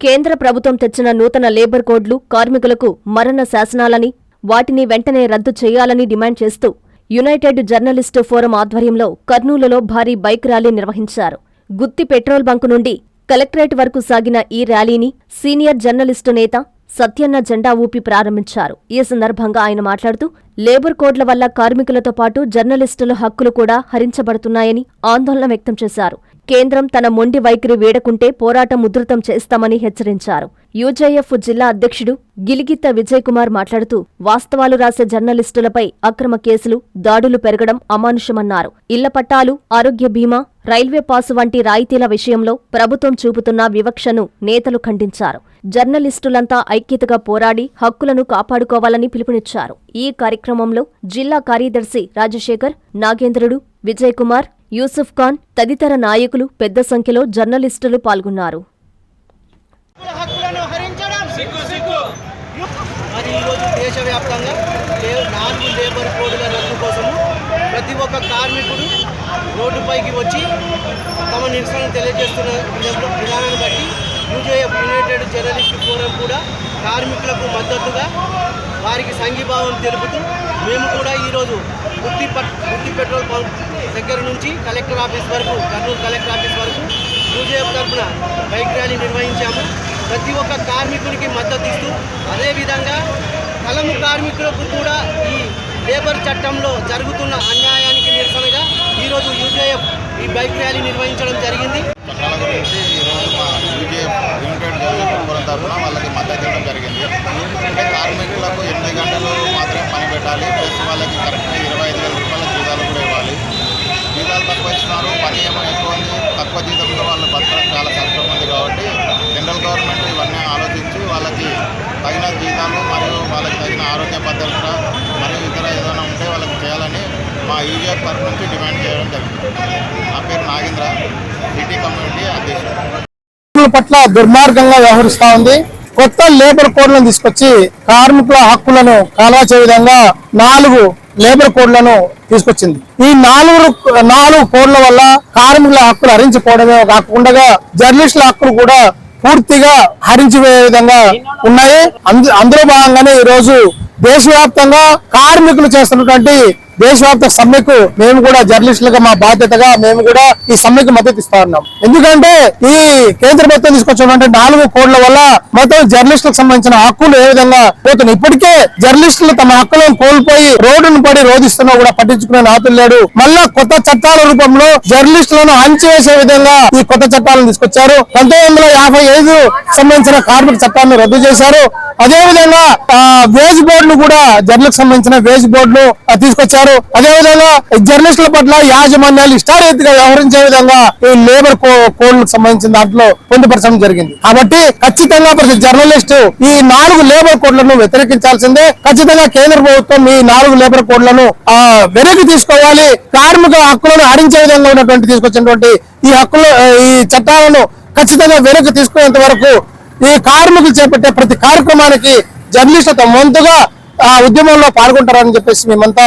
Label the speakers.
Speaker 1: కేంద్ర ప్రభుత్వం తెచ్చిన నూతన లేబర్ కోడ్లు కార్మికులకు మరణ శాసనాలని వాటిని వెంటనే రద్దు చేయాలని డిమాండ్ చేస్తూ యునైటెడ్ జర్నలిస్టు ఫోరం ఆధ్వర్యంలో కర్నూలులో భారీ బైక్ ర్యాలీ నిర్వహించారు. గుత్తి పెట్రోల్ బంకు నుండి కలెక్టరేట్ వరకు సాగిన ఈ ర్యాలీని సీనియర్ జర్నలిస్టు నేత సత్యన్న జెండా ఊపి ప్రారంభించారు. ఈ సందర్భంగా ఆయన మాట్లాడుతూ లేబర్ కోడ్ల వల్ల కార్మికులతో పాటు జర్నలిస్టుల హక్కులు కూడా హరించబడుతున్నాయని ఆందోళన వ్యక్తం చేశారు. కేంద్రం తన మొండి వైఖరి వేడకుంటే పోరాటం ఉధృతం చేస్తామని హెచ్చరించారు. యూజేఎఫ్ జిల్లా అధ్యక్షుడు గిలిగిత్త విజయ్ కుమార్ మాట్లాడుతూ వాస్తవాలు రాసే జర్నలిస్టులపై అక్రమ కేసులు దాడులు పెరగడం అమానుషమన్నారు. ఇళ్ళ పట్టాలు ఆరోగ్య బీమా రైల్వే పాసు వంటి రాయితీల విషయంలో ప్రభుత్వం చూపుతున్న వివక్షను నేతలు ఖండించారు. జర్నలిస్టులంతా ఐక్యతగా పోరాడి హక్కులను కాపాడుకోవాలని పిలుపునిచ్చారు. ఈ కార్యక్రమంలో జిల్లా కార్యదర్శి రాజశేఖర్ నాగేంద్రుడు విజయ్ కుమార్ యూసుఫ్ ఖాన్ తదితర నాయకులు పెద్ద సంఖ్యలో జర్నలిస్టులు పాల్గొన్నారు.
Speaker 2: హక్కులను హరించడం. మరి ఈరోజు దేశవ్యాప్తంగా లే- నాలుగు లేబర్ కోడ్ల రద్దు కోసము ప్రతి ఒక్క కార్మికుడు రోడ్డుపైకి వచ్చి తమ నిరసన తెలియజేస్తున్న విధంలో విధానాన్ని బట్టి యూజేఎఫ్ యునైటెడ్ జర్నలిస్ట్ ఫోరం కూడా కార్మికులకు మద్దతుగా వారికి సంఘీభావం తెలుపుతూ మేము కూడా ఈరోజు బుద్ధి బుద్ధి పెట్రోల్ పంప్ దగ్గర నుంచి కలెక్టర్ ఆఫీస్ వరకు కర్నూలు కలెక్టర్ ఆఫీస్ వరకు యూజేఎఫ్ తరఫున బైక్ ర్యాలీ నిర్వహించాము. ప్రతి ఒక్క కార్మికునికి మద్దతు ఇస్తూ అదేవిధంగా కలము కార్మికులకు కూడా ఈ లేబర్ చట్టంలో జరుగుతున్న అన్యాయానికి నిరసనగా ఈరోజు యూజేఎఫ్ ఈ బైక్ ర్యాలీ నిర్వహించడం జరిగింది.
Speaker 3: వాళ్ళకి మద్దతు ఇవ్వడం జరిగింది అంటే కార్మికులకు ఎనిమిది గంటలు మాత్రమే పని పెట్టాలి ప్లస్ వాళ్ళకి కరెక్ట్గా తగిన జీతాలు మరియు వాళ్ళకి తగిన ఆరోగ్య భద్రత మరియు ఇతర ఏదైనా ఉంటే వాళ్ళకి చేయాలని మా ఈవీఆర్ తరఫు నుంచి డిమాండ్ చేయడం జరిగింది. నా పేరు నాగేంద్ర. సిటీ కమ్యూనిటీ అధ్యక్షుడు.
Speaker 4: పట్ల దుర్మార్గంగా వ్యవహరిస్తా ఉంది. కొత్త లేబర్ కోడ్లను తీసుకొచ్చి కార్మికుల హక్కులను కాలవాచే విధంగా నాలుగు లేబర్ కోడ్లను తీసుకొచ్చింది. ఈ నాలుగు నాలుగు కోడ్ల వల్ల కార్మికుల హక్కులు హరించిపోవడమే కాకుండా జర్నలిస్టుల హక్కులు కూడా పూర్తిగా హరించిపోయే విధంగా ఉన్నాయి. అందులో భాగంగానే ఈ రోజు దేశవ్యాప్తంగా కార్మికులు చేస్తున్నటువంటి దేశవ్యాప్త సమ్మెకు మేము కూడా జర్నలిస్టులుగా మా బాధ్యతగా మేము కూడా ఈ సమ్మెకు మద్దతు ఇస్తా ఉన్నాం. ఎందుకంటే ఈ కేంద్ర ప్రభుత్వం తీసుకొచ్చినటువంటి నాలుగు కోడ్ల వల్ల మొత్తం జర్నలిస్టులకు సంబంధించిన హక్కులు ఏ విధంగా పోతున్నాయి? ఇప్పటికే జర్నలిస్టులు తమ హక్కులను కోల్పోయి రోడ్డును పడి రోధిస్తున్నా కూడా పట్టించుకునే నాతులు లేడు. మళ్ళా కొత్త చట్టాల రూపంలో జర్నలిస్టులను అణచివేసే విధంగా ఈ కొత్త చట్టాలను తీసుకొచ్చారు. పంతొమ్మిది వందల యాభై ఐదు సంబంధించిన కార్మిక చట్టాన్ని రద్దు చేశారు. అదే విధంగా వేజ్ బోర్డులు కూడా జర్నలిస్ట్ సంబంధించిన వేజ్ బోర్డులు తీసుకొచ్చారు. అదే విధంగా జర్నలిస్టుల పట్ల యాజమాన్యాలు ఇష్టారీతిగా వ్యవహరించే విధంగా ఈ లేబర్ కోడ్లకు సంబంధించిన దాంట్లో పొందుపరచడం జరిగింది. కాబట్టి ఖచ్చితంగా ప్రతి జర్నలిస్ట్ ఈ నాలుగు లేబర్ కోడ్లను వ్యతిరేకించాల్సిందే. ఖచ్చితంగా కేంద్ర ప్రభుత్వం ఈ నాలుగు లేబర్ కోడ్లను వెనక్కి తీసుకోవాలి. కార్మిక హక్కులను ఆడించే విధంగా ఉన్నటువంటి తీసుకొచ్చినటువంటి ఈ హక్కులు ఈ చట్టాలను ఖచ్చితంగా వెనక్కి తీసుకునేంత వరకు ఈ కార్మికులు చేపట్టే ప్రతి కార్యక్రమానికి జర్నలిస్టులు తమ వంతుగా ఆ ఉద్యమంలో పాల్గొంటారని చెప్పేసి మేమంతా